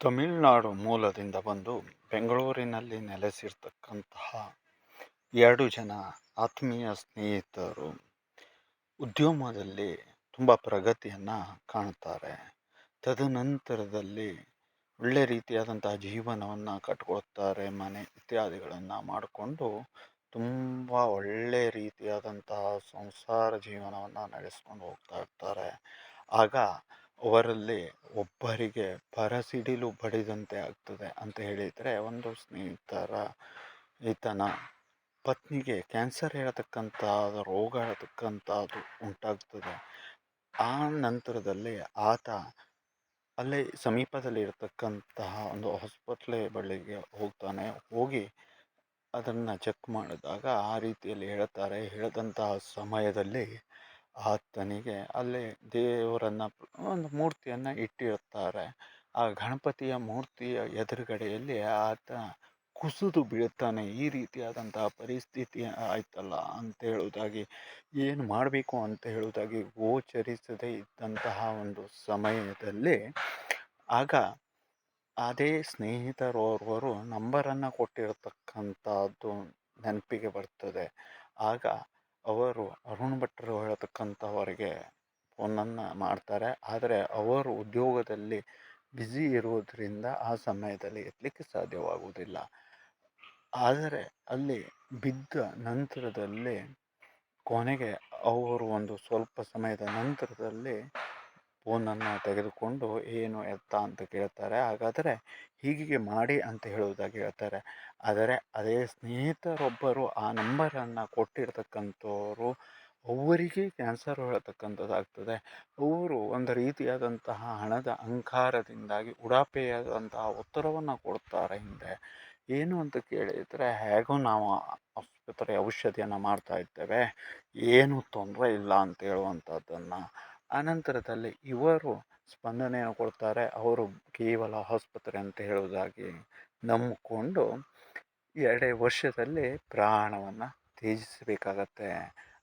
ತಮಿಳುನಾಡು ಮೂಲದಿಂದ ಬಂದು ಬೆಂಗಳೂರಿನಲ್ಲಿ ನೆಲೆಸಿರ್ತಕ್ಕಂತಹ ಎರಡು ಜನ ಆತ್ಮೀಯ ಸ್ನೇಹಿತರು ಉದ್ಯಮದಲ್ಲಿ ತುಂಬ ಪ್ರಗತಿಯನ್ನು ಕಾಣ್ತಾರೆ. ತದನಂತರದಲ್ಲಿ ಒಳ್ಳೆ ರೀತಿಯಾದಂತಹ ಜೀವನವನ್ನು ಕಟ್ಕೊಳ್ತಾರೆ, ಮನೆ ಇತ್ಯಾದಿಗಳನ್ನು ಮಾಡಿಕೊಂಡು ತುಂಬ ಒಳ್ಳೆ ರೀತಿಯಾದಂತಹ ಸಂಸಾರ ಜೀವನವನ್ನು ನಡೆಸ್ಕೊಂಡು ಹೋಗ್ತಾ ಇರ್ತಾರೆ. ಆಗ ಅವರಲ್ಲಿ ಒಬ್ಬರಿಗೆ ಪರಸಿಡಿಲು ಬಡಿದಂತೆ ಆಗ್ತದೆ ಅಂತ ಹೇಳಿದರೆ, ಒಂದು ಸ್ನೇಹಿತರ ಈತನ ಪತ್ನಿಗೆ ಕ್ಯಾನ್ಸರ್ ಹೇಳತಕ್ಕಂಥ ರೋಗ ಹೇಳತಕ್ಕಂಥದ್ದು ಉಂಟಾಗ್ತದೆ. ಆ ನಂತರದಲ್ಲಿ ಆತ ಅಲ್ಲೇ ಸಮೀಪದಲ್ಲಿ ಇರತಕ್ಕಂತಹ ಒಂದು ಹಾಸ್ಪಿಟ್ಲೆ ಬಳಿಗೆ ಹೋಗ್ತಾನೆ. ಹೋಗಿ ಅದನ್ನು ಚೆಕ್ ಮಾಡಿದಾಗ ಆ ರೀತಿಯಲ್ಲಿ ಹೇಳ್ತಾರೆ. ಹೇಳಿದಂತಹ ಸಮಯದಲ್ಲಿ ಆತನಿಗೆ ಅಲ್ಲಿ ದೇವರನ್ನು ಒಂದು ಮೂರ್ತಿಯನ್ನು ಇಟ್ಟಿರುತ್ತಾರೆ. ಆ ಗಣಪತಿಯ ಮೂರ್ತಿಯ ಎದುರುಗಡೆಯಲ್ಲಿ ಆತ ಕುಸಿದು ಬೀಳ್ತಾನೆ ಈ ರೀತಿಯಾದಂತಹ ಪರಿಸ್ಥಿತಿ ಆಯ್ತಲ್ಲ ಅಂತ ಹೇಳುವುದಾಗಿ, ಏನು ಮಾಡಬೇಕು ಅಂತ ಹೇಳುವುದಾಗಿ ಗೋಚರಿಸದೇ ಇದ್ದಂತಹ ಒಂದು ಸಮಯದಲ್ಲಿ ಆಗ ಅದೇ ಸ್ನೇಹಿತರೋರ್ವರು ನಂಬರನ್ನು ಕೊಟ್ಟಿರತಕ್ಕಂಥದ್ದು ನೆನಪಿಗೆ ಬರ್ತದೆ. ಆಗ ಅವರು ಅರುಣ್ ಭಟ್ರು ಹೇಳತಕ್ಕಂಥವರಿಗೆ ಫೋನನ್ನು ಮಾಡ್ತಾರೆ. ಆದರೆ ಅವರು ಉದ್ಯೋಗದಲ್ಲಿ ಬ್ಯುಸಿ ಇರುವುದರಿಂದ ಆ ಸಮಯದಲ್ಲಿ ಎತ್ತಲಿಕ್ಕೆ ಸಾಧ್ಯವಾಗುವುದಿಲ್ಲ. ಆದರೆ ಅಲ್ಲಿ ಬಿದ್ದ ನಂತರದಲ್ಲಿ ಕೊನೆಗೆ ಅವರು ಒಂದು ಸ್ವಲ್ಪ ಸಮಯದ ನಂತರದಲ್ಲಿ ಫೋನನ್ನು ತೆಗೆದುಕೊಂಡು ಏನು ಎತ್ತ ಅಂತ ಕೇಳ್ತಾರೆ. ಹಾಗಾದರೆ ಹೀಗೆ ಮಾಡಿ ಅಂತ ಹೇಳುವುದಾಗಿ ಹೇಳ್ತಾರೆ. ಆದರೆ ಅದೇ ಸ್ನೇಹಿತರೊಬ್ಬರು ಆ ನಂಬರನ್ನು ಕೊಟ್ಟಿರ್ತಕ್ಕಂಥವರು ಅವರಿಗೆ ಕ್ಯಾನ್ಸರ್ ಹೇಳತಕ್ಕಂಥದ್ದಾಗ್ತದೆ ಅವರು ಒಂದು ರೀತಿಯಾದಂತಹ ಹಣದ ಅಹಂಕಾರದಿಂದಾಗಿ ಉಡಾಪೆಯಾದಂತಹ ಉತ್ತರವನ್ನು ಕೊಡ್ತಾರೆ ಹಿಂದೆ. ಏನು ಅಂತ ಕೇಳಿದರೆ, ಹೇಗೂ ನಾವು ಆಸ್ಪತ್ರೆ ಔಷಧಿಯನ್ನು ಮಾಡ್ತಾ ಇದ್ದೇವೆ, ಏನೂ ತೊಂದರೆ ಇಲ್ಲ ಅಂತ ಹೇಳುವಂಥದ್ದನ್ನು ಆನಂತರದಲ್ಲಿ ಇವರು ಸ್ಪಂದನೆಯನ್ನು ಕೊಡ್ತಾರೆ. ಅವರು ಕೇವಲ ಆಸ್ಪತ್ರೆ ಅಂತ ಹೇಳುವುದಾಗಿ ನಂಬಿಕೊಂಡು ಎರಡೇ ವರ್ಷದಲ್ಲಿ ಪ್ರಾಣವನ್ನು ತ್ಯಜಿಸಬೇಕಾಗತ್ತೆ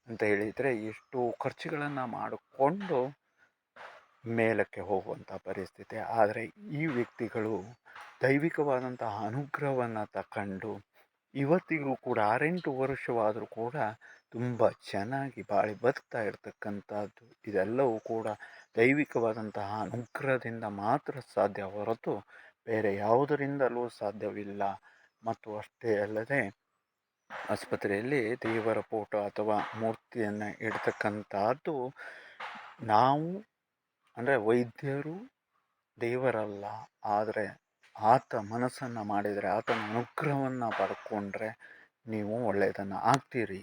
ಅಂತ ಹೇಳಿದರೆ ಇಷ್ಟು ಖರ್ಚುಗಳನ್ನು ಮಾಡಿಕೊಂಡು ಮೇಲಕ್ಕೆ ಹೋಗುವಂಥ ಪರಿಸ್ಥಿತಿ. ಆದರೆ ಈ ವ್ಯಕ್ತಿಗಳು ದೈವಿಕವಾದಂತಹ ಅನುಗ್ರಹವನ್ನು ತಗೊಂಡು ಇವತ್ತಿಗೂ ಕೂಡ ಆರೆಂಟು ವರ್ಷವಾದರೂ ಕೂಡ ತುಂಬ ಚೆನ್ನಾಗಿ ಬಾಳಿ ಬದುಕ್ತಾ ಇರತಕ್ಕಂಥದ್ದು. ಇದೆಲ್ಲವೂ ಕೂಡ ದೈವಿಕವಾದಂತಹ ಅನುಗ್ರಹದಿಂದ ಮಾತ್ರ ಸಾಧ್ಯ ಹೊರತು ಬೇರೆ ಯಾವುದರಿಂದಲೂ ಸಾಧ್ಯವಿಲ್ಲ. ಮತ್ತು ಅಷ್ಟೇ ಅಲ್ಲದೆ ಆಸ್ಪತ್ರೆಯಲ್ಲಿ ದೇವರ ಫೋಟೋ ಅಥವಾ ಮೂರ್ತಿಯನ್ನು ಇಡ್ತಕ್ಕಂಥದ್ದು ನಾವು ಅಂದರೆ ವೈದ್ಯರು ದೇವರಲ್ಲ. ಆದರೆ ಆತ ಮನಸ್ಸನ್ನು ಮಾಡಿದರೆ ಆತನ ಅನುಗ್ರಹವನ್ನು ಪಡ್ಕೊಂಡ್ರೆ ನೀವು ಒಳ್ಳೆಯದನ್ನು ಆಗ್ತೀರಿ.